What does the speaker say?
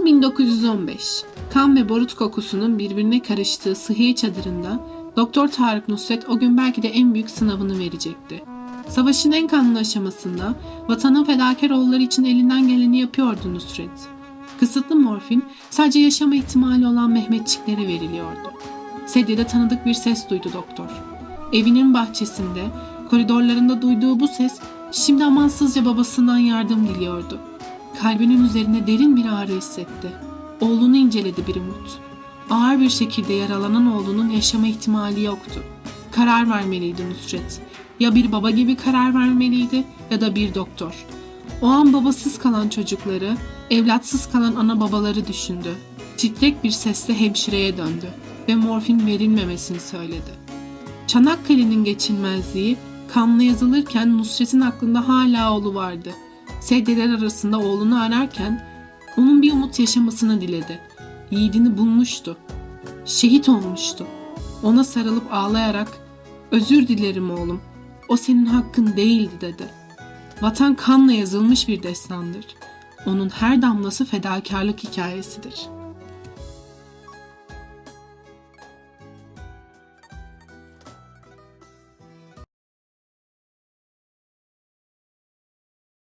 Yıl 1915. Kan ve barut kokusunun birbirine karıştığı sıhhiye çadırında Doktor Tarık Nusret o gün belki de en büyük sınavını verecekti. Savaşın en kanlı aşamasında vatanın fedakar oğulları için elinden geleni yapıyordu Nusret. Kısıtlı morfin sadece yaşama ihtimali olan Mehmetçiklere veriliyordu. Sedyede tanıdık bir ses duydu doktor. Evinin bahçesinde, koridorlarında duyduğu bu ses şimdi amansızca babasından yardım diliyordu. Kalbinin üzerine derin bir ağrı hissetti. Oğlunu inceledi bir umut. Ağır bir şekilde yaralanan oğlunun yaşama ihtimali yoktu. Karar vermeliydi Nusret. Ya bir baba gibi karar vermeliydi ya da bir doktor. O an babasız kalan çocukları, evlatsız kalan ana babaları düşündü. Titrek bir sesle hemşireye döndü ve morfin verilmemesini söyledi. Çanakkale'nin geçilmezliği kanla yazılırken Nusret'in aklında hala oğlu vardı. Sedyeler arasında oğlunu ararken onun bir umut yaşamasını diledi. Yiğidini bulmuştu. Şehit olmuştu. Ona sarılıp ağlayarak "Özür dilerim oğlum. O senin hakkın değildi." dedi. Vatan kanla yazılmış bir destandır. Onun her damlası fedakarlık hikayesidir.''